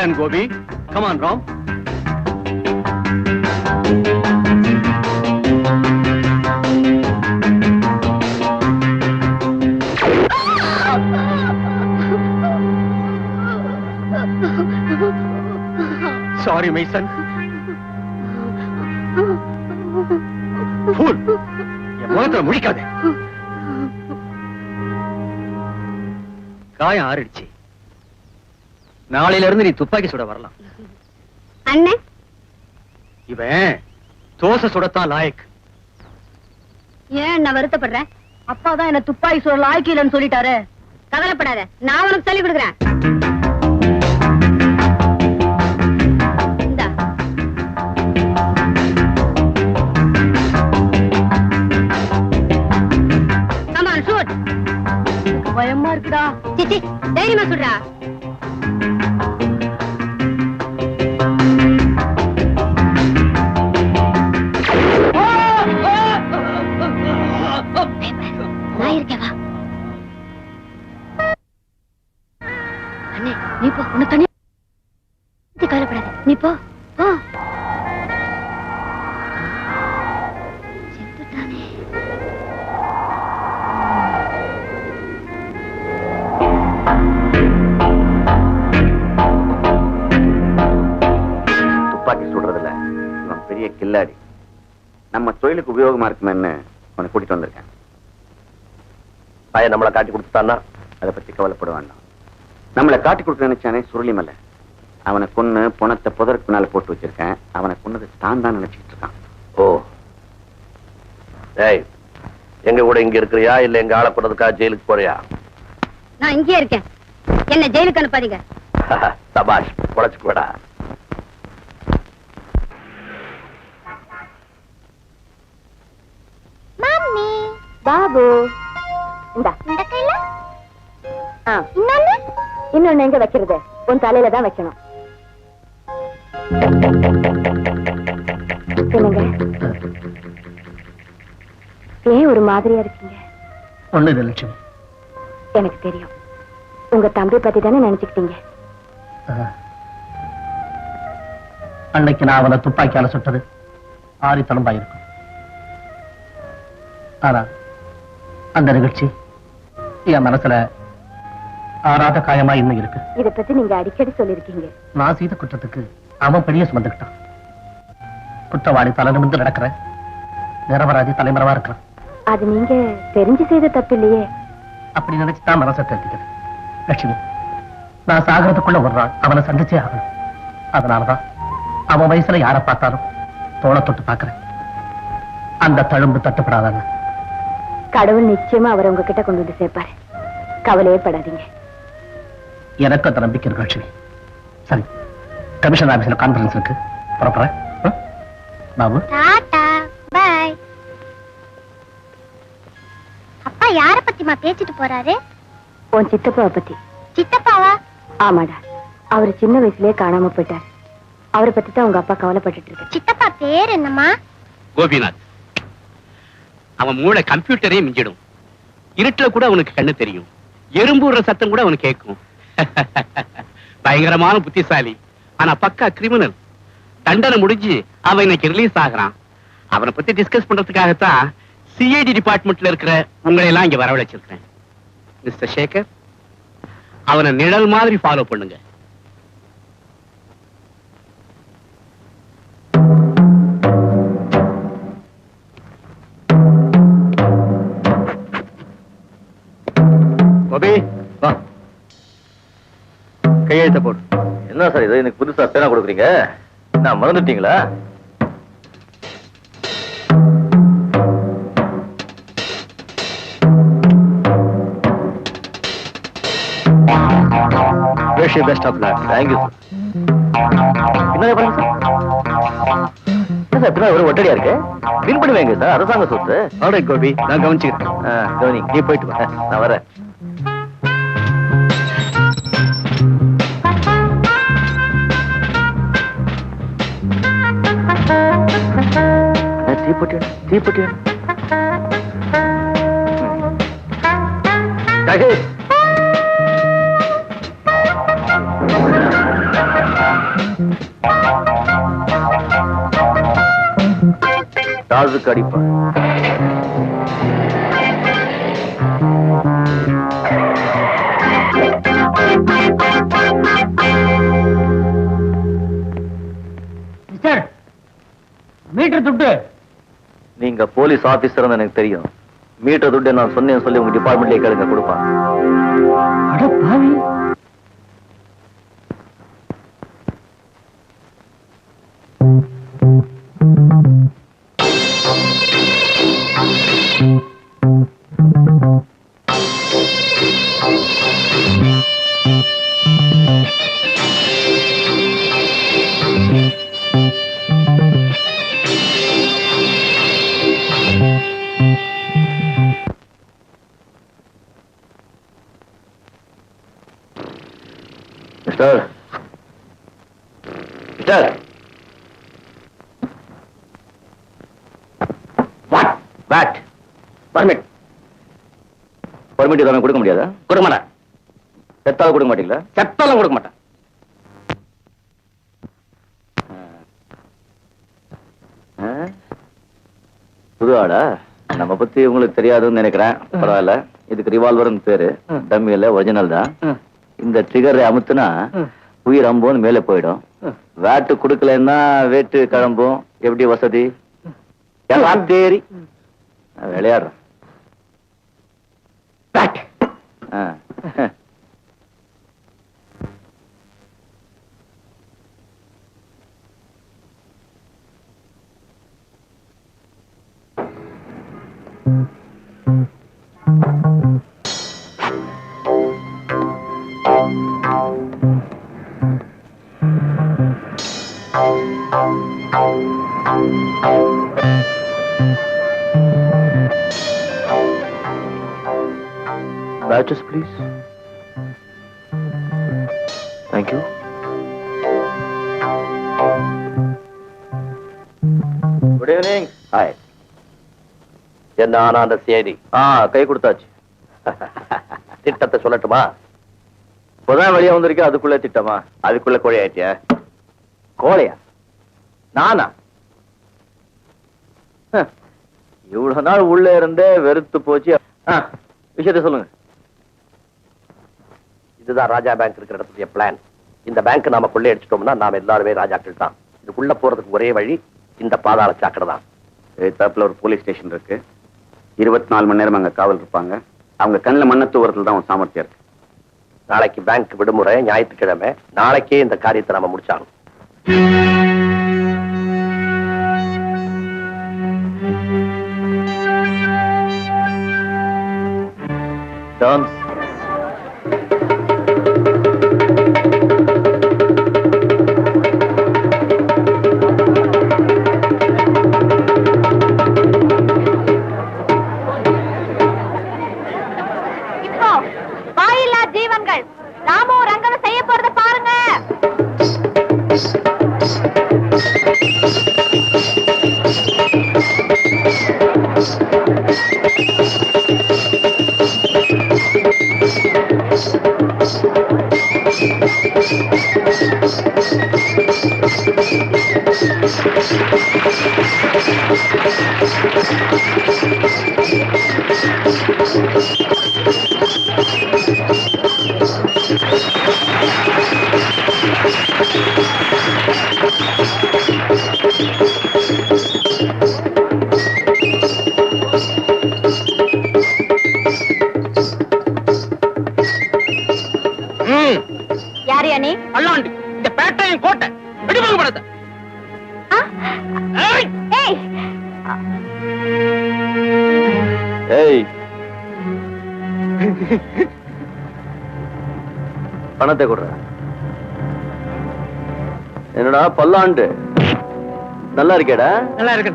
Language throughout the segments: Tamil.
Ton Gopi come on Ram sorry my son fool என் முகத்துல முழிக்காதே காயம் ஆறிடுச்சு. நாளையில இருந்து நீ துப்பாக்கி சுட வரலாம். அண்ணன் இவன் தோசை சுடத்தான் லாயக். ஏன் நான் வருத்தப்படுறேன் அப்பா தான் என்ன துப்பாக்கி சுட லாய்க்கிலன்னு சொல்லிட்டாரு. கவலைப்படாத நான் உனக்கு சொல்லி கொடுக்குறேன். பயமா இருக்குடா. தைரியமா சுடுறா போ போ செத்துட்டானே. துப்பாக்கி சுடுறதுல இவன் பெரிய கில்லாடி. நம்ம தொழிலுக்கு உபயோகமா இருக்குமேன்னு அவனை கூட்டிட்டு வந்திருக்கேன். பையன் நம்மளை காட்டி கொடுத்துட்டான்னா அதை பத்தி கவலைப்பட வேண்டாம். நம்மளை காட்டி கொடுக்க நினைச்சானே சுருளிமலை அவனை கொன்னு பணத்தை புதருக்கு பின்னால போட்டு வச்சிருக்கேன். அவனை கொன்னது தான் தான் நினைச்சிட்டு இருக்கான். ஓ. ஏய் எங்க கூட இங்க இருக்கிறியா? இல்ல எங்க ஆளை கொண்டதுக்காக ஜெயிலுக்கு போறியா? நான் இங்கேயே இருக்கேன். என்ன ஜெயிலுக்கு அனுப்பாதீங்க. சபாஷ் மம்மி பாபு. இந்தா. இந்த கையில? இன்னொன்னு? இன்னொன்னு எங்க வைக்கிறது? உன் தலையில தான் வைக்கணும். என்னங்க? ஏன் ஒரு மாதிரியா இருக்கீங்க? ஒண்ணு இல்லை லட்சுமி. எனக்கு தெரியும். உங்க தம்பி பத்தி தானே நினைச்சுக்கிட்டீங்க. அன்னைக்கு நான் அவனை துப்பாக்கியால சுட்டது ஆறி தழும்பாயிருக்கும் ஆனா அந்த நிகழ்ச்சி என் மனசுல ஆறாத காயமா இன்னும் இருக்கு. இத பத்தி நீங்க அடிக்கடி சொல்லிருக்கீங்க நான் செய்த குற்றத்துக்கு அவன் பெரிய சுமந்துக்கிட்டான். குற்றவாளி தலை நிமிர்ந்து நடக்கிற நிரபராதி தலைமறைவா இருக்கிறான். அது நீங்க தெரிஞ்சு செய்த தப்பு இல்லையே அப்படி நினைச்சுதான் மனசை தேர்த்திக்கிறது லட்சுமி நான் சாகிறதுக்குள்ள ஒரு நாள் அவனை சந்திச்சே ஆகணும். அதனாலதான் அவன் வயசுல யாரை பார்த்தாலும் தோளை தொட்டு பார்க்கறேன். அந்த தழும்பு தட்டுப்படாதான்னு கடவுள் நிச்சயமா அவரை உங்ககிட்ட கொண்டு வந்து சேர்ப்பாரு. கவலையே படாதீங்க. எனக்கு அந்த நம்பிக்கை இருக்கு லட்சுமி. சரி. கமிஷன் ஆபீஸ்ல கான்பரன்ஸ் இருக்கு. புறப்படுறேன்? பாபு? டாடா பை அப்பா யார பத்திமா பேசிட்டு போறாரு? உன் சித்தப்பாவை பத்தி. சித்தப்பாவா? ஆமாடா. அவர் சின்ன வயசுலயே காணாம போயிட்டார். அவரை பத்தி தான் உங்க அப்பா கவலைப்பட்டுட்டு இருக்கு. சித்தப்பா பேர் என்னம்மா? கோபிநாத். அவன் மூளை கம்ப்யூட்டரே மிஞ்சிடும். இருட்டுல கூட அவனுக்கு கண்ணு தெரியும். எறும்புற சத்தம் கூட அவனுக்கு கேட்கும். பயங்கரமான புத்திசாலி. ஆனா பக்கா கிரிமினல் தண்டனை முடிஞ்சு அவன் இன்னைக்கு ரிலீஸ் ஆகிறான். அவனை பத்தி டிஸ்கஸ் பண்றதுக்காகத்தான் சிஐடி டிபார்ட்மெண்ட்ல இருக்கிற உங்களை எல்லாம் இங்க வரவழைச்சிருக்கேன் மிஸ்டர் சேகர் அவனை நிழல் மாதிரி ஃபாலோ பண்ணுங்க. கையெழுத்த போடு. என்ன சார் இது? எனக்கு புதுசா பேனா கொடுக்குறீங்க. நான் மறந்துட்டீங்களா? Wish you best of luck thank you என்ன பண்ணுங்க சார் ஒரு ஒட்டடியா இருக்கு? வைங்க சார் அரசாங்க சொத்து. ஆல்ரைட் கோபி. நான் கவனிச்சுக்கிறேன். கவனி. நீ போயிட்டு வா. நான் வரேன். தீப்பட்டி தீப்பட்டி தகேஷ் மீட்டர் துட்டு நீங்க போலீஸ் ஆபீசர் எனக்கு தெரியும். மீட்டர் துட்டு நான் சொன்னேன்னு சொல்லி உங்க டிபார்ட்மெண்ட்லயே கேளுங்க கொடுப்பான் mister mister what what permit permit இதெல்லாம் கொடுக்க முடியாதா? கொடுக்க மாட்டேன். செத்தாலும் கொடுக்க மாட்டீங்களா? செத்தாலும் கொடுக்க மாட்டேன்? புது ஆளா? நம்ம பத்தி உங்களுக்கு தெரியாதுன்னு நினைக்கிறேன். பரவாயில்ல. இதுக்கு ரிவால்வர்னு பேரு. டம்மி இல்ல ஒரிஜினல் தான். இந்த ட்ரிகரை அமுத்துனா உயிர் அம்போன்னு மேலே போயிடும். வேட்டு கொடுக்கலன்னா வேட்டு கிளம்பும். எப்படி வசதி? எல்லாம் தேறி. நான் please. Thank you. Good evening hi என்ன ஆனா அந்த செய்தி ஆ கை கொடுத்தாச்சு. திட்டத்தை சொல்லட்டுமா? இப்போதான் வெளியே வந்திருக்கேன் அதுக்குள்ளே திட்டமா? அதுக்குள்ள கோழி ஆயிட்டியா? கோழையா? நானா? இவ்வளவு நாள் உள்ள இருந்தே வெறுத்து போச்சு. விஷயத்தை சொல்லுங்க. இதுதான் ராஜா பேங்க் இருக்கிற இடத்துடைய பிளான் இந்த பேங்க் நாம கொள்ளை அடிச்சிட்டோம்னா நாம எல்லாருமே ராஜாக்கள் தான். இதுக்குள்ள போறதுக்கு ஒரே வழி இந்த பாதாள சாக்கடை தான். எதிர்த்தாப்புல ஒரு போலீஸ் ஸ்டேஷன் இருக்கு. இருபத்தி நாலு மணி நேரம் அங்க காவல் இருப்பாங்க. அவங்க கண்ணில் மண்ண தூவறதுல தான் சாமர்த்தியம் இருக்கு. நாளைக்கு பேங்க் விடுமுறை ஞாயிற்றுக்கிழமை. நாளைக்கே இந்த காரியத்தை நாம முடிச்சாகணும். Don't யார் நீ? அல்லாண்டி இந்த பேட்டையும் கோட்டை வெடிவாங்க ஏய். பணத்தை கொடுற. என்னடா பல்லாண்டு. நல்லா இருக்கேடா? நல்லா இருக்கு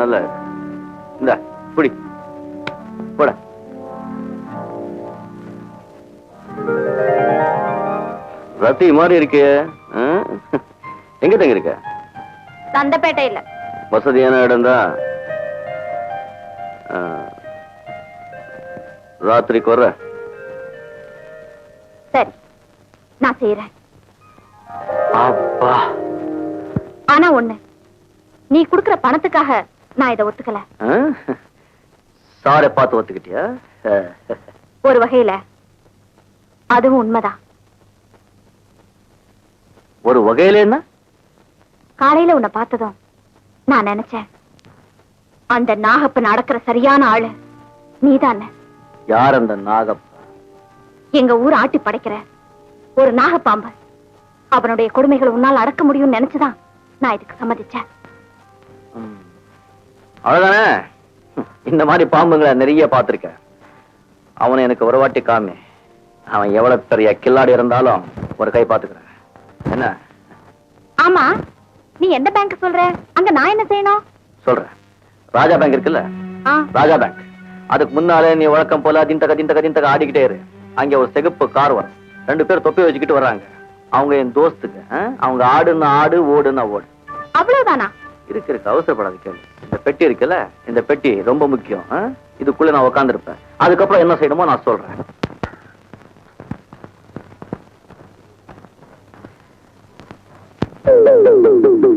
நல்லா. இந்தா புடி. போட. ரத்தி மாதிரி இருக்கே? எங்க தங்க இருக்க சந்தப்பேட்டையில வசதியான இடம் தான் ராத்திரிக்கு வர்ற சரி நான் செய்யறேன் அப்பா. ஆனா ஒண்ணு நீ குடுக்கிற பணத்துக்காக நான் இதை ஒத்துக்கல. சாரை பார்த்து ஒத்துக்கிட்டியா? ஒரு வகையில அதுவும் உண்மைதான். ஒரு வகையில என்ன? காலையில உன்னை பார்த்ததும் நான் நினைச்சேன். அந்த நாகப்ப நடக்கிற சரியான ஆளு. நீதானே? யார் அந்த நாகப்பா? எங்க ஊர் ஆட்டி படைக்கிற ஒரு நாகப்பாம்பு. அவனுடைய கொடுமைகளை உன்னால் அடக்க முடியும்னு நினைச்சுதான் நான் இதுக்கு சம்மதிச்சேன். அவ்வளவுதானே இந்த மாதிரி பாம்புங்களை நிறைய பார்த்திருக்கேன் அவனை எனக்கு ஒரு வாட்டி காமி. அவன் எவ்வளவு பெரிய கில்லாடி இருந்தாலும் ஒரு கை பார்த்துக்கிறேன். என்ன? ஆமா. நீ எந்த பேங்க் சொல்ற? அங்க நான் என்ன செய்யணும்? சொல்றேன். ராஜா பேங்க் இருக்குல்ல? ஆ, ராஜா பேங்க் அதுக்கு முன்னாலே நீ வழக்கம் போல திண்டக திண்டக திண்டக ஆடிக்கிட்டே இரு. அங்க ஒரு சிகப்பு கார் வரும். ரெண்டு பேர் தொப்பி வச்சுக்கிட்டு வர்றாங்க. அவங்க என் தோஸ்துக்கு? அவங்க ஆடுன்னா ஆடு ஓடுன்னா ஓடு. அவ்வளவுதானா? இருக்கு இருக்கு. அவசரப்படாத கேளு இந்த பெட்டி இருக்குல்ல? இந்த பெட்டி ரொம்ப முக்கியம்? இதுக்குள்ள நான் உட்காந்துருப்பேன் அதுக்கப்புறம் என்ன செய்யணுமோ நான் சொல்றேன்.